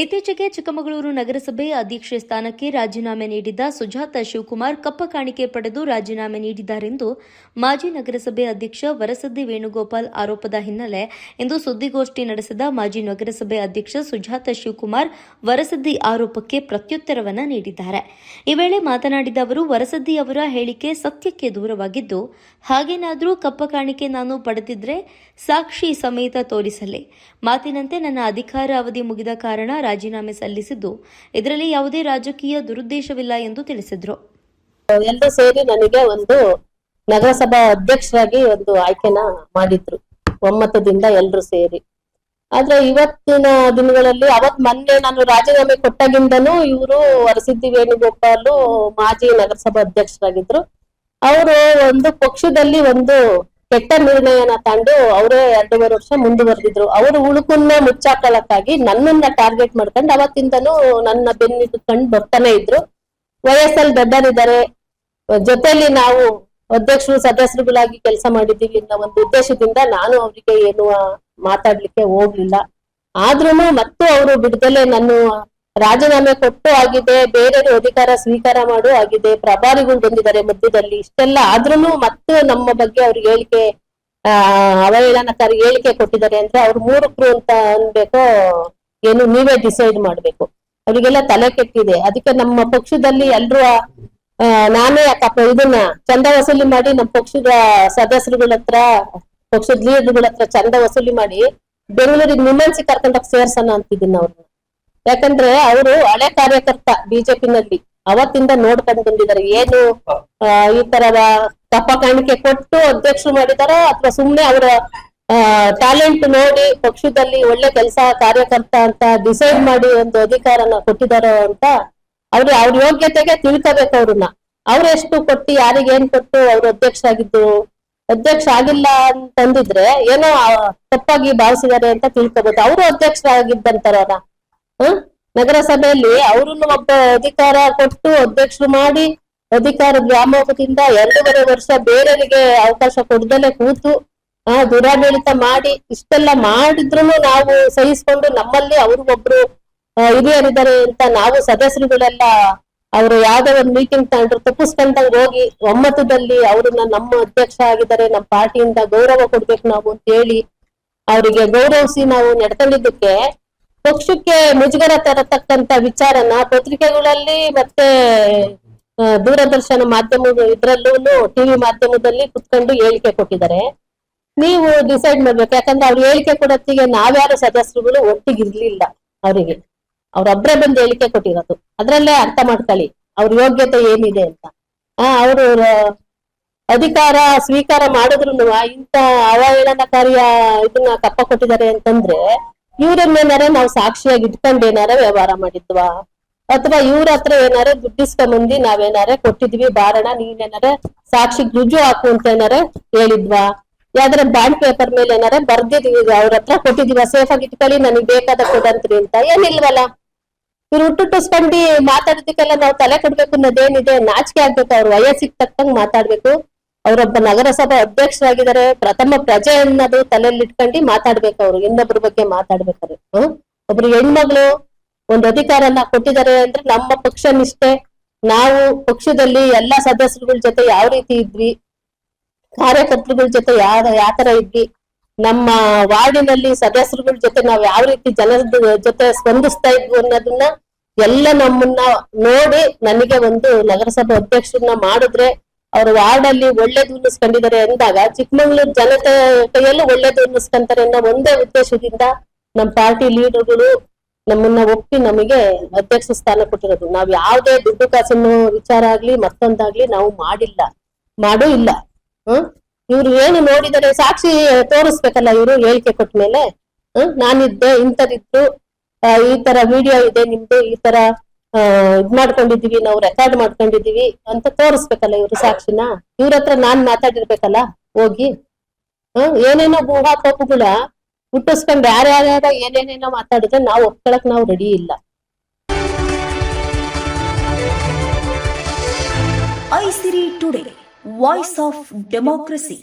ಇತ್ತೀಚೆಗೆ ಚಿಕ್ಕಮಗಳೂರು ನಗರಸಭೆ ಅಧ್ಯಕ್ಷೆ ಸ್ಥಾನಕ್ಕೆ ರಾಜೀನಾಮೆ ನೀಡಿದ್ದ ಸುಜಾತ ಶಿವಕುಮಾರ್ ಕಪ್ಪ ಕಾಣಿಕೆ ಪಡೆದು ರಾಜೀನಾಮೆ ನೀಡಿದ್ದಾರೆಂದು ಮಾಜಿ ನಗರಸಭೆ ಅಧ್ಯಕ್ಷ ವರಸದ್ದಿ ವೇಣುಗೋಪಾಲ್ ಆರೋಪದ ಹಿನ್ನೆಲೆ ಇಂದು ಸುದ್ದಿಗೋಷ್ಠಿ ನಡೆಸಿದ ಮಾಜಿ ನಗರಸಭೆ ಅಧ್ಯಕ್ಷ ಸುಜಾತ ಶಿವಕುಮಾರ್ ವರಸದ್ದಿ ಆರೋಪಕ್ಕೆ ಪ್ರತ್ಯುತ್ತರವನ್ನು ನೀಡಿದ್ದಾರೆ. ಈ ವೇಳೆ ಮಾತನಾಡಿದ ಅವರು, ವರಸದ್ದಿ ಅವರ ಹೇಳಿಕೆ ಸತ್ಯಕ್ಕೆ ದೂರವಾಗಿದ್ದು, ಹಾಗೇನಾದರೂ ಕಪ್ಪ ಕಾಣಿಕೆ ನಾನು ಪಡೆದಿದ್ರೆ ಸಾಕ್ಷಿ ಸಮೇತ ತೋರಿಸಲಿ. ಮಾತಿನಂತೆ ನನ್ನ ಅಧಿಕಾರ ಅವಧಿ ಮುಗಿದ ಕಾರಣ ರಾಜೀನಾಮೆ ಸಲ್ಲಿಸಿದ್ದು. ಇದರಲ್ಲಿ ಯಾವುದೇ ರಾಜಕೀಯ ದುರುದ್ದೇಶವಿಲ್ಲ ಎಂದು ತಿಳಿಸಿದ್ರು. ಎಲ್ಲರೂ ಸೇರಿ ನನಗೆ ಒಂದು ನಗರಸಭಾ ಅಧ್ಯಕ್ಷರಾಗಿ ಒಂದು ಆಯ್ಕೆನ ಮಾಡಿದ್ರು. ಒಮ್ಮತದಿಂದ ಎಲ್ರು ಸೇರಿ. ಆದ್ರೆ ಇವತ್ತಿನ ದಿನಗಳಲ್ಲಿ ಅವತ್ ಮೊನ್ನೆ ನಾನು ರಾಜೀನಾಮೆ ಕೊಟ್ಟಾಗಿಂದನೂ ಇವರು ವರಸಿದ್ದಿ ವೇಣುಗೋಪಾಲು ಮಾಜಿ ನಗರಸಭಾ ಅಧ್ಯಕ್ಷರಾಗಿದ್ರು. ಅವರು ಒಂದು ಪಕ್ಷದಲ್ಲಿ ಒಂದು ಕೆಟ್ಟ ನಿರ್ಣಯನ ತಂದು ಅವರೇ ಎರಡೂವರೆ ವರ್ಷ ಮುಂದುವರೆದಿದ್ರು. ಅವರು ಉಳುಕನ್ನ ಮುಚ್ಚಾಕಳಕ್ಕಾಗಿ ನನ್ನನ್ನ ಟಾರ್ಗೆಟ್ ಮಾಡ್ಕೊಂಡು ಅವತ್ತಿಂದನೂ ನನ್ನ ಬೆನ್ನಿಟ್ಕೊಂಡು ಬರ್ತಾನೆ ಇದ್ರು. ವಯಸ್ಸಲ್ಲಿ ದೊಡ್ಡರಿದ್ದಾರೆ. ಜೊತೆಯಲ್ಲಿ ನಾವು ಅಧ್ಯಕ್ಷರು, ಸದಸ್ಯರುಗಳಾಗಿ ಕೆಲಸ ಮಾಡಿದ್ದೀವಿ ಅನ್ನೋ ಒಂದು ಉದ್ದೇಶದಿಂದ ನಾನು ಅವರಿಗೆ ಏನು ಮಾತಾಡ್ಲಿಕ್ಕೆ ಹೋಗ್ಲಿಲ್ಲ. ಆದ್ರೂ ಮತ್ತು ಅವರು ಬಿಡದಲೆ ನಾನು ರಾಜೀನಾಮೆ ಕೊಟ್ಟು ಆಗಿದೆ ಬೇರೆ ಅಧಿಕಾರ ಸ್ವೀಕಾರ ಮಾಡು ಆಗಿದೆ, ಪ್ರಭಾರಿಗಳು ಬಂದಿದ್ದಾರೆ ಮಧ್ಯದಲ್ಲಿ, ಇಷ್ಟೆಲ್ಲ ಆದ್ರೂ ಮತ್ತೆ ನಮ್ಮ ಬಗ್ಗೆ ಅವ್ರಿಗೆ ಹೇಳಿಕೆ, ಆ, ಅವಹೇಳನಕಾರಿ ಹೇಳಿಕೆ ಕೊಟ್ಟಿದ್ದಾರೆ ಅಂದ್ರೆ ಅವ್ರು ಮೂರುಕ್ರು ಅಂತ ಅನ್ಬೇಕು, ಏನು ನೀವೇ ಡಿಸೈಡ್ ಮಾಡ್ಬೇಕು. ಅವರಿಗೆಲ್ಲ ತಲೆ ಕೆಟ್ಟಿದೆ. ಅದಕ್ಕೆ ನಮ್ಮ ಪಕ್ಷದಲ್ಲಿ ಎಲ್ರು ನಾನೇ ಕಪ್ಪ ಇದನ್ನ ಚಂದ ವಸೂಲಿ ಮಾಡಿ ನಮ್ಮ ಪಕ್ಷದ ಸದಸ್ಯರುಗಳ ಹತ್ರ, ಪಕ್ಷದ ಲೀಡರ್ಗಳ ಹತ್ರ ಚಂದ ವಸೂಲಿ ಮಾಡಿ, ಬೆಂಗಳೂರಿಗೆ ನಿಮ್ಮನ್ಸಿ ಕರ್ಕೊಂಡೋಗಿ ಸೇರ್ಸೋಣ ಅಂತಿದ್ದೀನಿ ಅವ್ರನ್ನ ಯಾಕಂದ್ರೆ ಅವರು ಹಳೆ ಕಾರ್ಯಕರ್ತ ಬಿಜೆಪಿನಲ್ಲಿ. ಅವತ್ತಿಂದ ನೋಡ್ಕೊಂಡು ಬಂದಿದ್ದಾರೆ. ಏನು ಈ ತರ ತಪ್ಪ ಕಾಣಿಕೆ ಕೊಟ್ಟು ಅಧ್ಯಕ್ಷರು ಮಾಡಿದಾರ ಅಥವಾ ಸುಮ್ನೆ ಅವರ ಟ್ಯಾಲೆಂಟ್ ನೋಡಿ ಪಕ್ಷದಲ್ಲಿ ಒಳ್ಳೆ ಕೆಲಸ ಕಾರ್ಯಕರ್ತ ಅಂತ ಡಿಸೈಡ್ ಮಾಡಿ ಒಂದು ಅಧಿಕಾರನ ಕೊಟ್ಟಿದಾರೋ ಅಂತ ಅವ್ರು ಅವ್ರ ಯೋಗ್ಯತೆಗೆ ತಿಳ್ಕೋಬೇಕು ಅವ್ರನ್ನ. ಅವ್ರು ಎಷ್ಟು ಕೊಟ್ಟು, ಯಾರಿಗೆ ಏನ್ ಕೊಟ್ಟು ಅವ್ರು ಅಧ್ಯಕ್ಷ ಆಗಿದ್ದು ಅಧ್ಯಕ್ಷ ಆಗಿಲ್ಲ ಅಂತಂದಿದ್ರೆ ಏನೋ ತಪ್ಪಾಗಿ ಭಾವಿಸಿದ್ದಾರೆ ಅಂತ ತಿಳ್ಕೊಬೇಕು ಅವರು ಅಧ್ಯಕ್ಷರಾಗಿದ್ದಂತಾರ ನಗರಸಭೆಯಲ್ಲಿ ಅವರನ್ನು ಒಬ್ಬ ಅಧಿಕಾರ ಕೊಟ್ಟು ಅಧ್ಯಕ್ಷರು ಮಾಡಿ ಅಧಿಕಾರ ವ್ಯಾಮೋಹದಿಂದ ಎರಡೂವರೆ ವರ್ಷ ಬೇರೆಯವರಿಗೆ ಅವಕಾಶ ಕೊಡ್ದಲೆ ಕೂತು, ಆ ದುರಾಡಳಿತ ಮಾಡಿ ಇಷ್ಟೆಲ್ಲ ಮಾಡಿದ್ರು ನಾವು ಸಹಿಸ್ಕೊಂಡು ನಮ್ಮಲ್ಲಿ ಅವ್ರಿಗೊಬ್ರು ಹಿರಿಯರಿದ್ದಾರೆ ಅಂತ ನಾವು ಸದಸ್ಯರುಗಳೆಲ್ಲ ಅವರು ಯಾವ್ದೋ ಒಂದು ಮೀಟಿಂಗ್ ತಗೊಂಡ್ರು ತಪ್ಪಿಸ್ಕೊಂಡಂಗ್ ಹೋಗಿ ಒಮ್ಮತದಲ್ಲಿ ಅವ್ರನ್ನ ನಮ್ಮ ಅಧ್ಯಕ್ಷ ಆಗಿದ್ದಾರೆ ನಮ್ಮ ಪಾರ್ಟಿಯಿಂದ ಗೌರವ ಕೊಡ್ಬೇಕು ನಾವು ಅಂತ ಹೇಳಿ ಅವರಿಗೆ ಗೌರವಿಸಿ ನಾವು ನಡ್ಕೊಂಡಿದ್ದಕ್ಕೆ ಪಕ್ಷಕ್ಕೆ ಮುಜುಗರ ತರತಕ್ಕಂತ ವಿಚಾರನ ಪತ್ರಿಕೆಗಳಲ್ಲಿ ಮತ್ತೆ ದೂರದರ್ಶನ ಮಾಧ್ಯಮ ಇದ್ರಲ್ಲೂ ಟಿವಿ ಮಾಧ್ಯಮದಲ್ಲಿ ಕುತ್ಕೊಂಡು ಹೇಳಿಕೆ ಕೊಟ್ಟಿದ್ದಾರೆ. ನೀವು ಡಿಸೈಡ್ ಮಾಡ್ಬೇಕು. ಯಾಕಂದ್ರೆ ಅವ್ರು ಹೇಳಿಕೆ ಕೊಡತ್ತಿಗೆ ನಾವ್ಯಾರು ಸದಸ್ಯರುಗಳು ಒಟ್ಟಿಗಿರ್ಲಿಲ್ಲ ಅವರಿಗೆ. ಅವ್ರೊಬ್ರೇ ಬಂದು ಹೇಳಿಕೆ ಕೊಟ್ಟಿರೋದು. ಅದ್ರಲ್ಲೇ ಅರ್ಥ ಮಾಡ್ಕೊಳ್ಳಿ. ಅವ್ರ ಯೋಗ್ಯತೆ ಏನಿದೆ ಅಂತ. ಆ, ಅವರು, ಅಧಿಕಾರ ಸ್ವೀಕಾರ ಮಾಡಿದ್ರು ಇಂತ ಅವಹೇಳನಕಾರಿಯ ಇದನ್ನ ಕಪ್ಪ ಕೊಟ್ಟಿದ್ದಾರೆ ಅಂತಂದ್ರೆ ಇವ್ರನ್ನೇನಾರೆ ನಾವು ಸಾಕ್ಷಿಯಾಗಿ ಇಟ್ಕೊಂಡ್ ಏನಾರ ವ್ಯವಹಾರ ಮಾಡಿದ್ವಾ? ಅಥವಾ ಇವ್ರ ಹತ್ರ ಏನಾರ ದುಡ್ಡಿಸ್ಕೊಂಬಂದಿ ನಾವೇನಾರ ಕೊಟ್ಟಿದ್ವಿ ಬಾರಣ ನೀನೇನಾರ ಸಾಕ್ಷಿ ರುಜು ಹಾಕು ಅಂತ ಏನಾರ ಹೇಳಿದ್ವಾ? ಯಾವ್ದಾರ ಬಾಂಡ್ ಪೇಪರ್ ಮೇಲೆ ಏನಾರ ಬರ್ದಿದೀವಿ ಅವ್ರ ಹತ್ರ ಕೊಟ್ಟಿದೀವ, ಸೇಫ್ ಆಗಿ ಇಟ್ಕೊಳ್ಳಿ, ನನಗ್ ಬೇಕಾದ ಕೊಡಂತ್ರಿ ಅಂತ. ಏನಿಲ್ವಲ್ಲ? ಇವ್ರು ಹುಟ್ಟುಟ್ಟಿಸ್ಕೊಂಡಿ ಮಾತಾಡೋದಕ್ಕೆಲ್ಲ ನಾವು ತಲೆ ಕೊಡ್ಬೇಕು ಅನ್ನೋದೇನಿದೆ, ನಾಚಿಕೆ ಆಗ್ಬೇಕು ಅವ್ರ ವಯಸ್ಸಿಗೆ ತಕ್ಕಂಗ್ ಮಾತಾಡ್ಬೇಕು. ಅವರೊಬ್ಬ ನಗರಸಭಾ ಅಧ್ಯಕ್ಷರಾಗಿದ್ದಾರೆ. ಪ್ರಥಮ ಪ್ರಜೆ ಅನ್ನೋದು ತಲೆಯಲ್ಲಿ ಇಟ್ಕೊಂಡು ಮಾತಾಡ್ಬೇಕು ಅವ್ರು. ಇನ್ನೊಬ್ರ ಬಗ್ಗೆ ಮಾತಾಡ್ಬೇಕಾದ್ರೆ, ಹ್ಮ್? ಒಬ್ರು ಹೆಣ್ಮಗಳು ಒಂದು ಅಧಿಕಾರನ ಕೊಟ್ಟಿದ್ದಾರೆ ಅಂದ್ರೆ ನಮ್ಮ ಪಕ್ಷ ನಿಷ್ಠೆ ನಾವು ಪಕ್ಷದಲ್ಲಿ ಎಲ್ಲಾ ಸದಸ್ಯರುಗಳ ಜೊತೆ ಯಾವ ರೀತಿ ಇದ್ವಿ? ಕಾರ್ಯಕರ್ತರುಗಳ ಜೊತೆ ಯಾವ ಯಾತರ ಇದ್ವಿ? ನಮ್ಮ ವಾರ್ಡಿನಲ್ಲಿ ಸದಸ್ಯರುಗಳ ಜೊತೆ ನಾವ್ ಯಾವ ರೀತಿ ಜನರ ಜೊತೆ ಸ್ಪಂದಿಸ್ತಾ ಇದ್ವಿ ಅನ್ನೋದನ್ನ ಎಲ್ಲ ನಮ್ಮನ್ನ ನೋಡಿ ನನಗೆ ಒಂದು ನಗರಸಭಾ ಅಧ್ಯಕ್ಷರನ್ನ ಮಾಡಿದ್ರೆ ಅವ್ರ ವಾರ್ಡ್ ಅಲ್ಲಿ ಒಳ್ಳೇದು ಅನ್ನಿಸ್ಕೊಂಡಿದ್ದಾರೆ ಅಂದಾಗ ಚಿಕ್ಕಮಂಗ್ಳೂರ್ ಜನತೆ ಕೈಯಲ್ಲೂ ಒಳ್ಳೇದು ಅನ್ನಿಸ್ಕೊಂತಾರೆ ಅನ್ನೋ ಒಂದೇ ಉದ್ದೇಶದಿಂದ ನಮ್ಮ ಪಾರ್ಟಿ ಲೀಡರ್ಗಳು ನಮ್ಮನ್ನ ಒಪ್ಪಿ ನಮಗೆ ಅಧ್ಯಕ್ಷ ಸ್ಥಾನ ಕೊಟ್ಟಿರೋದು. ನಾವ್ ಯಾವ್ದೇ ದುಡ್ಡು ಕಾಸನ್ನು ವಿಚಾರ ಆಗ್ಲಿ, ಮತ್ತೊಂದಾಗ್ಲಿ ನಾವು ಮಾಡಿಲ್ಲ. ಮಾಡೂ ಇಲ್ಲ. ಹ್ಮ್? ಇವ್ರು ಏನು ನೋಡಿದರೆ ಸಾಕ್ಷಿ ತೋರಿಸ್ಬೇಕಲ್ಲ ಇವರು ಹೇಳಿಕೆ ಕೊಟ್ಟ ಮೇಲೆ. ಹ್ಮ್? ನಾನಿದ್ದೆ ಇಂಥದಿತ್ತು ಈ ತರ ವಿಡಿಯೋ ಇದೆ, ನಿಮ್ದು ಈ ತರ ಇದ್ ಮಾಡ್ಕೊಂಡಿದೀವಿ ನಾವು ರೆಕಾರ್ಡ್ ಮಾಡ್ಕೊಂಡಿದೀವಿ ಅಂತ ತೋರಿಸ್ಬೇಕಲ್ಲ ಇವ್ರು ಸಾಕ್ಷಿನ? ಇವ್ರ ಹತ್ರ ನಾನ್ ಮಾತಾಡಿರ್ಬೇಕಲ್ಲ, ಹೋಗಿ? ಹ, ಏನೇನೋ ಊಹಾಪೋಪಗಳ ಹುಟ್ಟಿಸ್ಕೊಂಡು ಯಾರ್ಯಾರ ಏನೇನೇನೋ ಮಾತಾಡಿದ್ರೆ ನಾವು ಒಪ್ಕೊಳಕ್ ನಾವು ರೆಡಿ ಇಲ್ಲ. Aisiri today voice of democracy